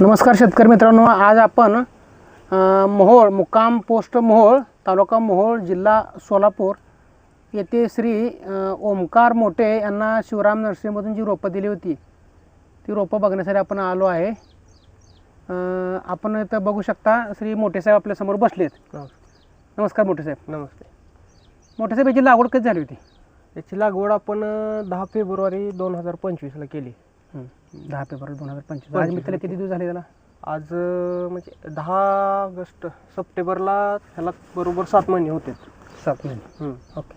नमस्कार शेतकरी मित्रांनो आज आपण मोहोळ मुक्काम पोस्ट मोहोळ तालुका मोहोळ जिल्हा सोलापूर येथे श्री ओमकार मोठे यांना शिवराम नर्सरीमधून जी रोपं दिली होती ती रोपं बघण्यासाठी आपण आलो आहे. आपण इथं बघू शकता श्री मोठे साहेब आपल्यासमोर बसलेत नमस्कार मोठे साहेब. नमस्ते. मोठे साहेब याची लागवड कधी झाली होती? याची लागवड आपण दहा फेब्रुवारी दोन हजार पंचवीसला केली. दहा फेब्रुवारी दोन हजार पंचवीस. आज मी त्याला किती दिवस झाले त्याला? आज अं, म्हणजे दहा ऑगस्ट सप्टेंबरला ह्याला बरोबर सात महिने होते. सात महिने. ओके.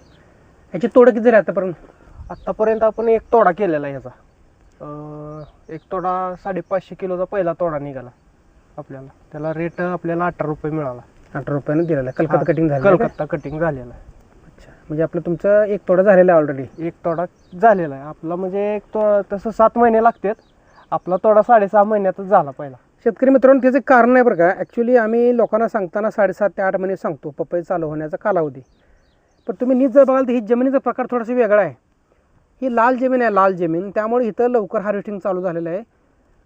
याची तोडं किती झाली आतापर्यंत? आत्तापर्यंत आपण एक तोडा केलेला आहे ह्याचा अं, एक तोडा साडेपाचशे किलोचा पहिला तोडा निघाला आपल्याला. त्याला रेट आपल्याला अठरा रुपये मिळाला. अठरा रुपयानं दिलेला. आहे कलकत्ता कटिंग झालं कलकत्ता कटिंग झालेला आहे. म्हणजे आपलं तुमचं एक तोडा झालेला आहे ऑलरेडी एक तोडा झालेला आहे. आपला म्हणजे एक तो तसं सात महिने लागतात. आपला तोडा साडेसहा महिन्यातच झाला पहिला. शेतकरी मित्रांनो त्याचे कारण आहे बरं का? ॲक्च्युली आम्ही लोकांना सांगताना साडेसात ते आठ महिने सांगतो पपई चालू होण्याचा कालावधी. पण तुम्ही नीट जर बघाल तर ही जमिनीचा प्रकार थोडासा वेगळा आहे. ही लाल जमीन आहे लाल जमीन. त्यामुळे इथं लवकर हार्वेस्टिंग चालू झालेलं आहे.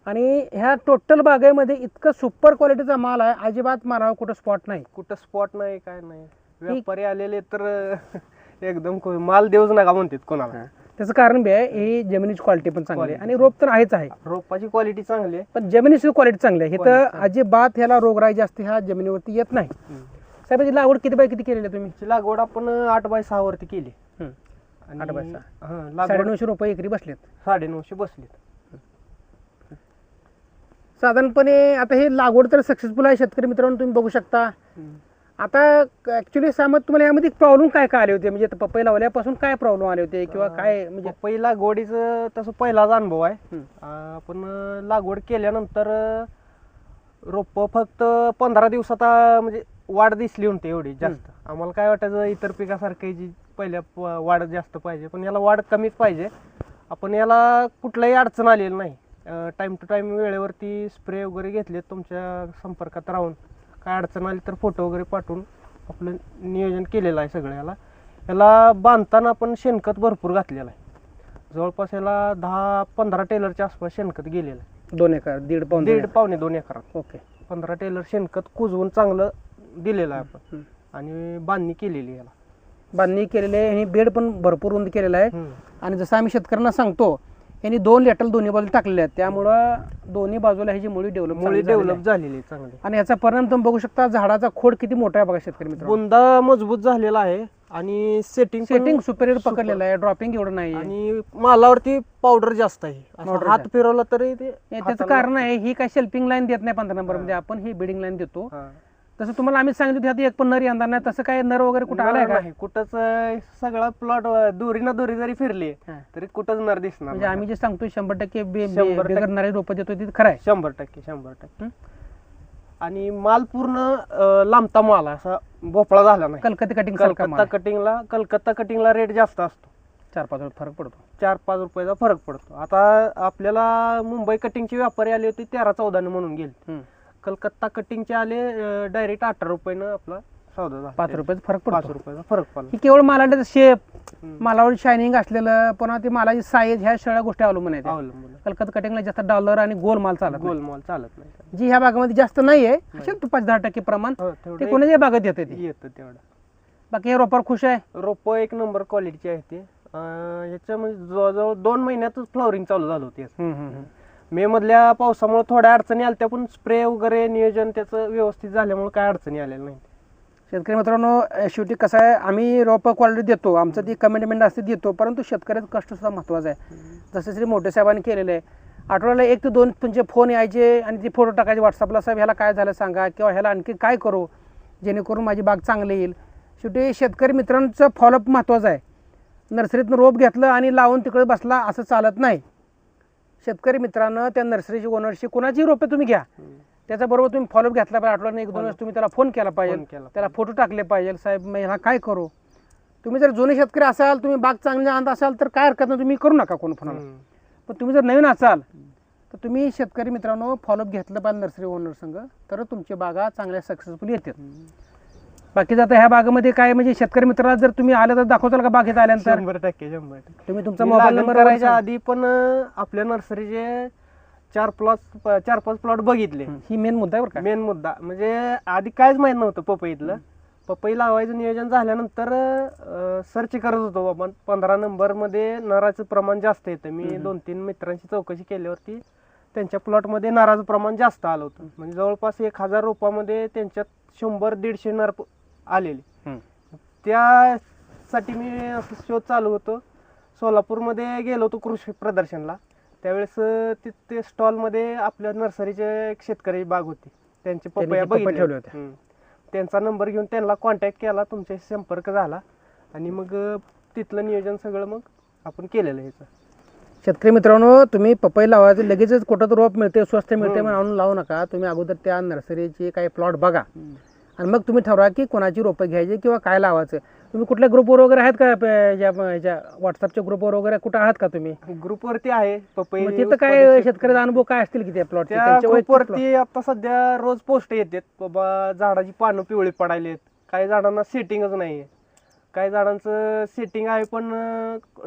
आणि ह्या टोटल बागेमध्ये इतकं सुपर क्वालिटीचा माल आहे अजिबात मालावर कुठं स्पॉट नाही. कुठं स्पॉट नाही काय नाही. व्यापारी आलेले तर एकदम को- माल देऊच नका म्हणतात कोणाला. त्याचं कारण बी आहे ही जमिनीची क्वालिटी पण चांगली आहे. आणि रोप तर आहेच आहे. रोपाची क्वालिटी चांगली आहे. पण जमिनीची क्वालिटी चांगली आहे. इथं. अजिबात ह्याला रोगराई जास्त ह्या जमिनीवरती येत नाही. साहेब याची लागवड किती बाय किती केलेली आहे तुम्ही? लागवड आपण आठ बाय सहा वरती केली. हं. आणि- आठ बाय सहा. हं, लागवड साडेनऊशे रुपये एकरी बसलेत. साडेनऊशे बसलीत. साधारणपणे आता हे लागवड तर सक्सेसफुल आहे. शेतकरी मित्रांनो तुम्ही बघू शकता. आता ऍक्च्युली सामत तुम्हाला यामध्ये प्रॉब्लेम काय काय आले होते? म्हणजे आता पपई लावल्यापासून काय प्रॉब्लेम आले होते? किंवा काय म्हणजे पपई लागवडीचं तसं पहिलाच अनुभव आहे. आपण लागवड केल्यानंतर रोप फक्त पंधरा दिवसात म्हणजे वाढ दिसली होती एवढी जास्त. आम्हाला काय वाटायचं इतर पिकासारखी जी पहिल्या वाढ जास्त पाहिजे. पण याला वाढ कमीच पाहिजे. आपण याला कुठलाही अडचण आलेली नाही. टाइम टू टाइम वेळेवरती स्प्रे वगैरे घेतले तुमच्या संपर्कात राहून. काय अडचण आली तर फोटो वगैरे पाठवून आपलं नियोजन केलेलं आहे सगळं याला. याला बांधताना आपण शेणखत भरपूर घातलेलं आहे. जवळपास याला दहा पंधरा टेलरच्या आसपास शेणखत गेलेलं आहे. दोन एकर दीड पाऊन दीड पावणे दोन एकरात. ओके. पंधरा टेलर शेणखत कुजवून चांगलं दिलेलं आहे आपण. आणि बांधणी केलेली याला. बांधणी केलेली आहे आणि बेड पण भरपूर रुंद केलेला आहे. आणि जसं आम्ही शेतकऱ्यांना सांगतो यांनी दोन लेटल दोन्ही बाजूला टाकलेले आहेत. त्यामुळं दोन्ही बाजूला ह्याची मुळी डेव्हलप मुळी डेव्हलप झालेली आहे चांगली. आणि याचा परिणाम तुम्ही बघू शकता झाडाचा खोड किती मोठा आहे बघा शेतकरी मित्रांनो. बुंदा मजबूत झालेला आहे आणि सेटिंग सेटिंग सुपेरियर पकडलेलं आहे ड्रॉपिंग एवढं नाही आणि मालावरती पावडर जास्त आहे. हात. फिरवला तरी ते त्याचं कारण आहे ही काय शेल्पिंग लाईन देत नाही पंधरा नंबरमध्ये आपण ही बिडिंग लाईन देतो. तसं तुम्हाला आम्ही सांगितलं होतं, ह्यात एक पण नर यंदा नाही तसं काय नर वगैरे कुठं आलाय का नाही कुठंच अं, सगळा प्लॉट दोरी ना दोरी जरी फिरली हा. तरी कुठंच नर दिसणार म्हणजे आम्ही जे सांगतो शंभर टक्के बे- बे- शंभर टक्के. रोपं देतो ते खरं आहे शंभर टक्के शंभर टक्के हं? आणि माल पूर्ण अं, लांबता माल आहे, असा भोपळा झाला नाही कलकत्ते कटिंग सारखा कलकत्ता माल आहे. कटिंगला कलकत्ता कटिंगला रेट जास्त असतो चार पाच रुपये फरक पडतो चार पाच रुपयाचा फरक पडतो आता आपल्याला मुंबई कटिंगची व्यापारी आले होते तेरा चौदाने म्हणून गेले हम्म. कलकत्ता कटिंगचे आले डायरेक्ट अठरा रुपयानं आपला सौदा झाला. पाच रुपयाचा फरक पाच पडतो रुपयाचा फरक पडला. ही केवळ मालाचा शेप हम्म. मालावर शायनिंग असलेलं पुन्हा ती मालाची साईज ह्या सगळ्या गोष्टी अवलंबून आहेत. अवलंबून कलकत्ता कटिंगला जास्त डॉलर आणि गोल माल चालत नाही. गोलमोल चालत नाही. जी ह्या भागामध्ये जास्त नाहीये असेल तो पाच दहा टक्के प्रमाण. हो, ते तेवढं कोणाच्या भागात येते ते येतं तेवढं. बाकी हे रोपावर खुश आहे? रोप एक नंबर क्वालिटीची आहे ते. अं, याच्यामध्ये जवळजवळ दोन महिन्यातच फ्लॉवरिंग चालू झालं होते. हम्म, हम्म, हम्म. मे मधल्या पावसामुळे थोड्या अडचणी आल्या पण स्प्रे वगैरे नियोजन त्याचं व्यवस्थित झाल्यामुळे काय अडचणी आलेल्या नाही शेतकरी मित्रांनो शेवटी कसं आहे आम्ही रोपं क्वालिटी देतो आमचं ती कमेंटमेंट असते देतो परंतु शेतकऱ्याचं कष्ट सुद्धा महत्त्वाचं आहे. जसं श्री मोठे साहेबांनी केलेलं आहे आठवड्याला एक ते दोन तुमचे फोन यायचे आणि ते फोटो टाकायचे व्हॉट्सअपला साहेब ह्याला काय झालं सांगा किंवा ह्याला आणखी काय करू जेणेकरून माझी बाग चांगली येईल. शेवटी शेतकरी मित्रांचं फॉलोअप महत्त्वाचं आहे. नर्सरीतनं रोप घेतलं आणि लावून तिकडे बसला असं चालत नाही. शेतकरी मित्रांनो त्या नर्सरीची ओनरशी कोणाची रोपे तुम्ही घ्या. त्याच्याबरोबर तुम्ही फॉलोअप घेतला पाहिजे. आठवड्याने एक दोन वेळेस तुम्ही त्याला फोन केला पाहिजे. फोन केला त्याला फोटो टाकले पाहिजे. साहेब मी ह्याला काय करू? तुम्ही जर जुने शेतकरी असाल तुम्ही बाग चांगली आणत असाल तर काय हरकत नाही. तुम्ही करू नका कोण फोनाला हम्म. पण तुम्ही जर नवीन असाल तर तुम्ही शेतकरी मित्रांनो फॉलोअप घेतलं पाहिजे नर्सरी ओनर संघ तर तुमची बागा चांगल्या सक्सेसफुल येतात बाकी आता ह्या बागेमध्ये काय म्हणजे शेतकरी मित्राला जर तुम्ही आलं तर दाखवताल का बागेत आल्यानंतर? शंभर टक्के शंभर टक्के. तुम्ही तुमचा मी मोबाईल लागण नंबर करायच्या आधी पण अं, आपल्या नर्सरीचे चार प्लॉट चार पाच प्लॉट बघितले. ही मेन मुद्दा आहे बरं का. मेन मुद्दा. म्हणजे आधी कायच माहीत नव्हतं पपईतलं पपई लावायचं नियोजन झाल्यानंतर सर्च करत होतो आपण. पंधरा नंबरमध्ये नराचं प्रमाण जास्त येतं. मी दोन तीन मित्रांची चौकशी केल्यावरती त्यांच्या प्लॉटमध्ये नराचं प्रमाण जास्त आलं होतं. म्हणजे जवळपास एक हजार रोपामध्ये त्यांच्यात शंभर दीडशे नर प- आलेले. त्यासाठी मी असं शोध चालू होतो. सोलापूरमध्ये गेलो होतो कृषी प्रदर्शनला. त्यावेळेस तिथे स्टॉलमध्ये आपल्या नर्सरीचे एक शेतकरी बाग होती. त्यांचे पपया बघितले ठेवले होते. त्यांचा नंबर घेऊन त्यांना कॉन्टॅक्ट केला तुमच्याशी संपर्क झाला. आणि मग तिथलं नियोजन सगळं मग आपण केलेलं ह्याचं. शेतकरी मित्रांनो तुम्ही पपई लावायचं लगेचच कुठं तर रोप मिळते स्वस्त मिळते. म्हणून आणून लावू नका. तुम्ही अगोदर त्या नर्सरीचे काही प्लॉट बघा. आणि मग तुम्ही ठरवा की कोणाची रोपं घ्यायची किंवा काय लावायचं. तुम्ही कुठल्या ग्रुपवर वगैरे आहेत का ह्याच्या ह्याच्या व्हॉट्सअपच्या ग्रुपवर वगैरे? कुठं आहात का तुम्ही? ग्रुपवरती आहे पपई मग तिथं काय शेतकरी. शेतकऱ्याचा अनुभव काय असतील की त्या प्लॉट त्या ग्रुपवरती आता सध्या रोज पोस्ट येतात. बाबा झाडाची पानं पिवळी पडायलेत. काही झाडांना सेटिंगच नाहीये. काही झाडांचं सेटिंग आहे पण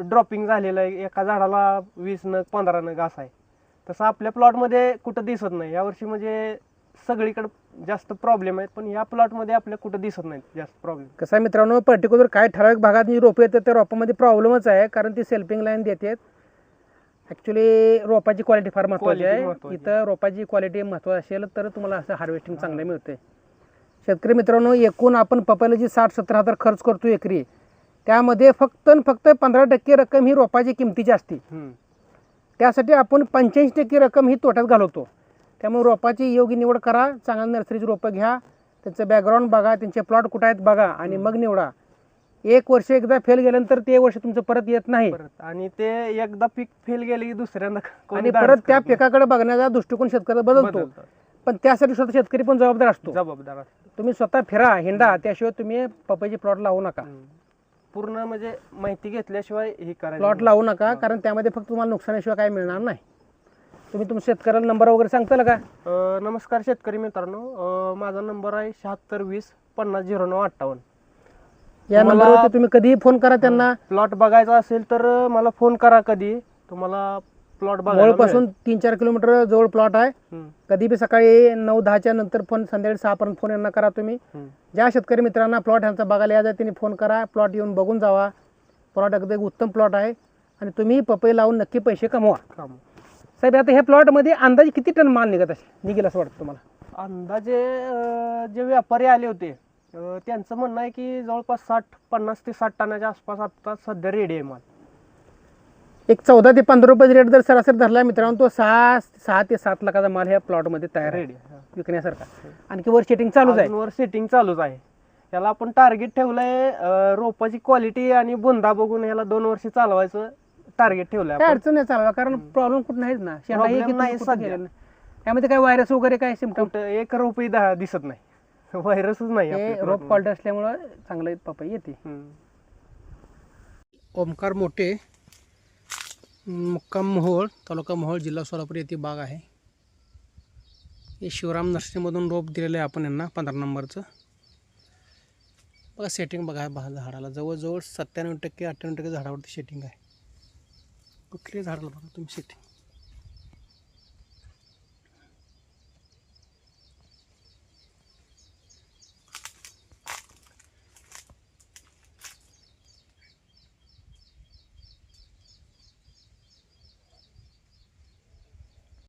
ड्रॉपिंग झालेलं आहे. एका झाडाला वीस नग पंधरा नग असं आहे. तसं आपल्या प्लॉटमध्ये कुठं दिसत नाही. यावर्षी म्हणजे सगळीकडे जास्त प्रॉब्लेम आहेत पण या प्लॉटमध्ये आपल्या कुठं दिसत नाहीत जास्त प्रॉब्लेम कसं आहे मित्रांनो पर्टिक्युलर काय ठराविक भागात जी रोपं येतात त्या रोपामध्ये प्रॉब्लेमच आहे कारण ती सेल्फिंग लाईन देतात ॲक्च्युली रोपाची क्वालिटी फार महत्त्वाची Quality आहे. महत्त्वाची. इथं रोपाची क्वालिटी महत्त्वाची असेल तर तुम्हाला असं हार्वेस्टिंग चांगलं मिळते शेतकरी मित्रांनो एकूण आपण पपईला जी साठ सत्तर हजार खर्च करतो एकरी त्यामध्ये फक्त आणि फक्त पंधरा टक्के रक्कम ही रोपाची किमतीची असते. त्यासाठी आपण पंच्याऐंशी टक्के रक्कम ही तोट्यात घालवतो. त्यामुळे रोपाची योग्य निवड करा चांगल्या नर्सरीची रोपं घ्या त्यांचं बॅकग्राऊंड बघा त्यांचे प्लॉट कुठं आहेत बघा आणि मग निवडा. एक वर्ष एकदा फेल गेल्यानंतर ते वर्ष तुमचं परत येत नाही. परत. आणि ते एकदा पीक फेल गेले की दुसऱ्यांदा कोणी आणि परत त्या करत नाही. पिकाकडे बघण्याचा दृष्टिकोन शेतकऱ्याचा बदलतो. बदलतं. पण त्यासाठी स्वतः शेतकरी पण जबाबदार असतो. जबाबदार असतो. तुम्ही स्वतः फिरा हिंडा त्याशिवाय तुम्ही पपईचे प्लॉट लावू नका. हम्म. पूर्ण म्हणजे माहिती घेतल्याशिवाय हे प्लॉट लावू नका कारण त्यामध्ये फक्त तुम्हाला नुकसानाशिवाय काय मिळणार नाही. तुम्ही तुमच्या शेतकऱ्याला नंबर वगैरे सांगताल का? अं, नमस्कार शेतकरी मित्रांनो. अं, माझा नंबर आहे शहात्तर वीस पन्नास झिरो नऊ अठ्ठावन्न. या तुम्हाला- नंबरवरती तुम्ही कधीही फोन करा त्यांना. प्लॉट बघायचा असेल तर अं, मला फोन करा कधी. तुम्हाला प्लॉट बघायला जवळपासून तीन चार किलोमीटर जवळ प्लॉट आहे. हम्म, कधी बी सकाळी नऊ दहाच्या नंतर फोन संध्याकाळी सहापर्यंत फोन यांना करा तुम्ही. हम्म. ज्या शेतकरी मित्रांना प्लॉट यांचा बघायला यायचा त्यांनी फोन करा. प्लॉट येऊन बघून जावा. प्लॉट अगदी उत्तम प्लॉट आहे. आणि तुम्ही पपई लावून नक्की पैसे कमवा. काम. साहेब आता ह्या प्लॉटमध्ये अंदाजे किती टन माल निघत असेल? निघेल असं वाटतं तुम्हाला? अंदाजे अं, जे व्यापारी आले होते अं, त्यांचं म्हणणं आहे की जवळपास साठ पन्नास ते साठ टनाच्या आसपास आता सध्या रेडी आहे माल. एक चौदा ते पंधरा रुपये रेट जर सरासरी धरला मित्रांनो तो सहा सहा ते सात लाखाचा माल ह्या प्लॉटमध्ये तयार आहे. रेडी विकण्यासारखा. आणखी वर शेटिंग चालूच आहे. वर सेटिंग चालूच आहे. याला आपण टार्गेट ठेवलंय अं, रोपाची क्वालिटी आणि बुंदा बघून याला दोन वर्ष चालवायचं. टार्गेट ठेवलंय काय आपण. अडचण नाही चालवा कारण प्रॉब्लेम कुठं नाहीच ना शेंडा Problem एक की नाही तुम्ही कुठं सध्या. गेलेलं नाही. त्यामध्ये काय व्हायरस वगैरे काय सिमटम कुठं एक रुपये दा- दिसत नाही व्हायरसच नाही हे रोप क्वालिटी असल्यामुळं चांगलं पपई येते. हम्म. ओमकार मोठे मुक्काम मोहोळ तालुका मोहोळ जिल्हा सोलापूर येथे बाग आहे हे शिवराम नर्सरीमधून रोप दिलेलं आहे आपण यांना पंधरा नंबरचं बघा सेटिंग बघा बा झाडाला जवळजवळ सत्त्याण्णव टक्के अठ्ठ्याण्णव टक्के झाडावरती सेटिंग आहे कुठले झाडाला बघा तुम्ही शेती.